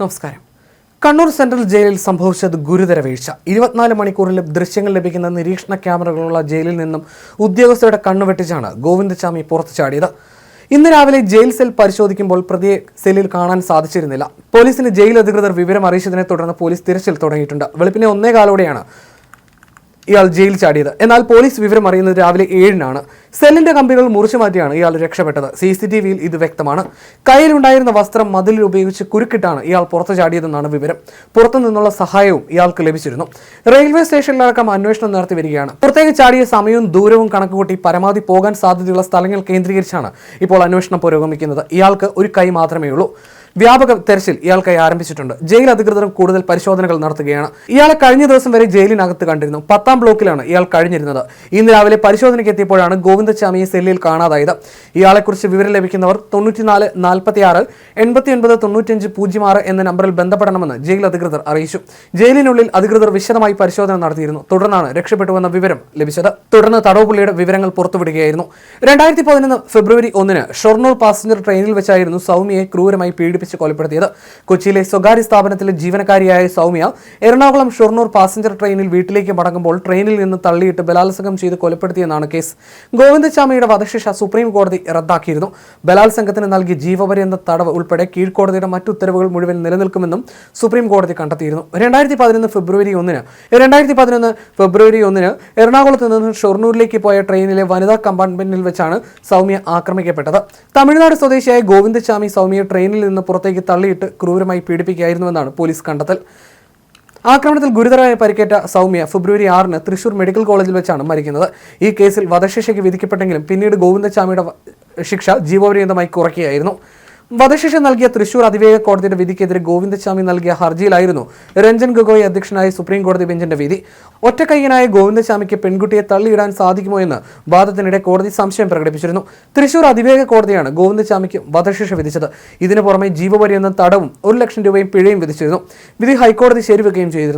നമസ്കാരം. കണ്ണൂർ സെൻട്രൽ ജയിലിൽ സംഭവിച്ചത് ഗുരുതര വീഴ്ച. ഇരുപത്തിനാല് മണിക്കൂറിലും ദൃശ്യങ്ങൾ ലഭിക്കുന്ന നിരീക്ഷണ ക്യാമറകളുള്ള ജയിലിൽ നിന്നും ഉദ്യോഗസ്ഥരുടെ കണ്ണുവെട്ടിച്ചാണ് ഗോവിന്ദചാമി പുറത്തു ചാടിയത്. ഇന്ന് രാവിലെ ജയിൽ സെൽ പരിശോധിക്കുമ്പോൾ പ്രതിയെ സെല്ലിൽ കാണാൻ സാധിച്ചിരുന്നില്ല. പോലീസിന് ജയിൽ അധികൃതർ വിവരം അറിയിച്ചതിനെ തുടർന്ന് പോലീസ് തിരച്ചിൽ തുടങ്ങിയിട്ടുണ്ട്. വെളുപ്പിനെ ഒന്നേകാലോടെയാണ് ഇയാൾ ജയിൽ ചാടിയത്. എന്നാൽ പോലീസ് വിവരം അറിയുന്നത് രാവിലെ ഏഴിനാണ്. സെല്ലിന്റെ കമ്പികൾ മുറിച്ചു മാറ്റിയാണ് ഇയാൾ രക്ഷപ്പെട്ടത്. സി സി ടി വിയിൽ ഇത് വ്യക്തമാണ്. കയ്യിലുണ്ടായിരുന്ന വസ്ത്രം മതിലിൽ ഉപയോഗിച്ച് കുരുക്കിട്ടാണ് ഇയാൾ പുറത്തു ചാടിയതെന്നാണ് വിവരം. പുറത്തു നിന്നുള്ള സഹായവും ഇയാൾക്ക് ലഭിച്ചിരുന്നു. റെയിൽവേ സ്റ്റേഷനിലടക്കം അന്വേഷണം നടത്തി വരികയാണ്. പുറത്തേക്ക് ചാടിയ സമയവും ദൂരവും കണക്കുകൂട്ടി പരമാവധി പോകാൻ സാധ്യതയുള്ള സ്ഥലങ്ങൾ കേന്ദ്രീകരിച്ചാണ് ഇപ്പോൾ അന്വേഷണം പുരോഗമിക്കുന്നത്. ഇയാൾക്ക് ഒരു കൈ മാത്രമേ ഉള്ളൂ വ്യാപക തെരച്ചിൽ ഇയാൾക്കായി ആരംഭിച്ചിട്ടുണ്ട്. ജയിൽ അധികൃതർ കൂടുതൽ പരിശോധനകൾ നടത്തുകയാണ്. ഇയാളെ കഴിഞ്ഞ ദിവസം വരെ ജയിലിനകത്ത് കണ്ടിരുന്നു. പത്താം ബ്ലോക്കിലാണ് ഇയാൾ കഴിഞ്ഞിരുന്നത്. ഇന്ന് രാവിലെ പരിശോധനയ്ക്ക് എത്തിയപ്പോഴാണ് ഗോവിന്ദസ്വാമിയെ സെല്ലിൽ കാണാതായത്. ഇയാളെക്കുറിച്ച് വിവരം ലഭിക്കുന്നവർ തൊണ്ണൂറ്റിനാല് നാൽപ്പത്തി ആറ് എൺപത്തി ഒൻപത് പൂജ്യം ആറ് എന്ന നമ്പറിൽ ബന്ധപ്പെടണമെന്ന് ജയിൽ അധികൃതർ അറിയിച്ചു. ജയിലിനുള്ളിൽ അധികൃതർ വിശദമായി പരിശോധന നടത്തിയിരുന്നു. തുടർന്നാണ് രക്ഷപ്പെട്ടുവെന്ന വിവരം ലഭിച്ചത്. തുടർന്ന് തടവുപുള്ളിയുടെ വിവരങ്ങൾ പുറത്തുവിടുകയായിരുന്നു. രണ്ടായിരത്തി പതിനൊന്ന് ഫെബ്രുവരി ഒന്നിന് ഷൊർണൂർ പാസഞ്ചർ ട്രെയിനിൽ വെച്ചായിരുന്നു സൗമ്യയെ ക്രൂരമായി പീഡിപ്പിച്ച് കൊലപ്പെടുത്തിയത്. കൊച്ചിയിലെ സ്വകാര്യ സ്ഥാപനത്തിലെ ജീവനക്കാരിയായ സൗമ്യ എറണാകുളം ഷൊർണൂർ പാസഞ്ചർ ട്രെയിനിൽ വീട്ടിലേക്ക് മടങ്ങുമ്പോൾ ട്രെയിനിൽ നിന്ന് തള്ളിയിട്ട് ബലാത്സംഗം ചെയ്ത് കൊലപ്പെടുത്തിയെന്നാണ് കേസ്. ഗോവിന്ദചാമിയുടെ വധശിക്ഷ സുപ്രീം കോടതി റദ്ദാക്കിയിരുന്നു. ബലാത്സംഗത്തിന് നൽകിയ ജീവപര്യന്ത തടവ് ഉൾപ്പെടെ കീഴ്ക്കോടതിയുടെ മറ്റു ഉത്തരവുകൾ മുഴുവൻ നിലനിൽക്കുമെന്നും സുപ്രീം കോടതി കണ്ടെത്തിയിരുന്നു. രണ്ടായിരത്തി പതിനൊന്ന് ഫെബ്രുവരി ഒന്നിന് രണ്ടായിരത്തി പതിനൊന്ന് ഫെബ്രുവരി ഒന്നിന് എറണാകുളത്ത് നിന്ന് ഷൊർണൂരിലേക്ക് പോയ ട്രെയിനിലെ വനിതാ കമ്പാർട്ട്മെന്റിൽ വെച്ചാണ് സൗമ്യ ആക്രമിക്കപ്പെട്ടത്. തമിഴ്നാട് സ്വദേശിയായ ഗോവിന്ദചാമി സൗമ്യ ട്രെയിനിൽ നിന്ന് പുറത്തേക്ക് തള്ളിയിട്ട് ക്രൂരമായി പീഡിപ്പിക്കുകയായിരുന്നുവെന്നാണ് പോലീസ് കണ്ടെത്തൽ. ആക്രമണത്തിൽ ഗുരുതരമായി പരിക്കേറ്റ സൗമ്യ ഫെബ്രുവരി ആറിന് തൃശൂർ മെഡിക്കൽ കോളേജിൽ വെച്ചാണ് മരിക്കുന്നത്. ഈ കേസിൽ വധശിക്ഷയ്ക്ക് വിധിക്കപ്പെട്ടെങ്കിലും പിന്നീട് ഗോവിന്ദചാമിയുടെ ശിക്ഷ ജീവപര്യന്തമായി കുറയ്ക്കുകയായിരുന്നു. വധശിക്ഷ നൽകിയ തൃശൂർ അതിവേഗ കോടതിയുടെ വിധിക്കെതിരെ ഗോവിന്ദസ്വാമി നൽകിയ ഹർജിയിലായിരുന്നു രഞ്ജൻ ഗൊഗോയ് അധ്യക്ഷനായ സുപ്രീം കോടതി ബെഞ്ചിന്റെ വിധി. ഒറ്റക്കൈയനായ ഗോവിന്ദസ്വാമിക്ക് പെൺകുട്ടിയെ തള്ളിയിടാൻ സാധിക്കുമോ എന്ന് വാദത്തിനിടെ കോടതി സംശയം പ്രകടിപ്പിച്ചിരുന്നു. തൃശൂർ അതിവേഗ കോടതിയാണ് ഗോവിന്ദസ്വാമിക്ക് വധശിക്ഷ വിധിച്ചത്. ഇതിനു പുറമെ ജീവപര്യന്തം തടവും ഒരു ലക്ഷം രൂപയും പിഴയും വിധിച്ചിരുന്നു. വിധി ഹൈക്കോടതി ശരിവെക്കുകയും ചെയ്തിരുന്നു.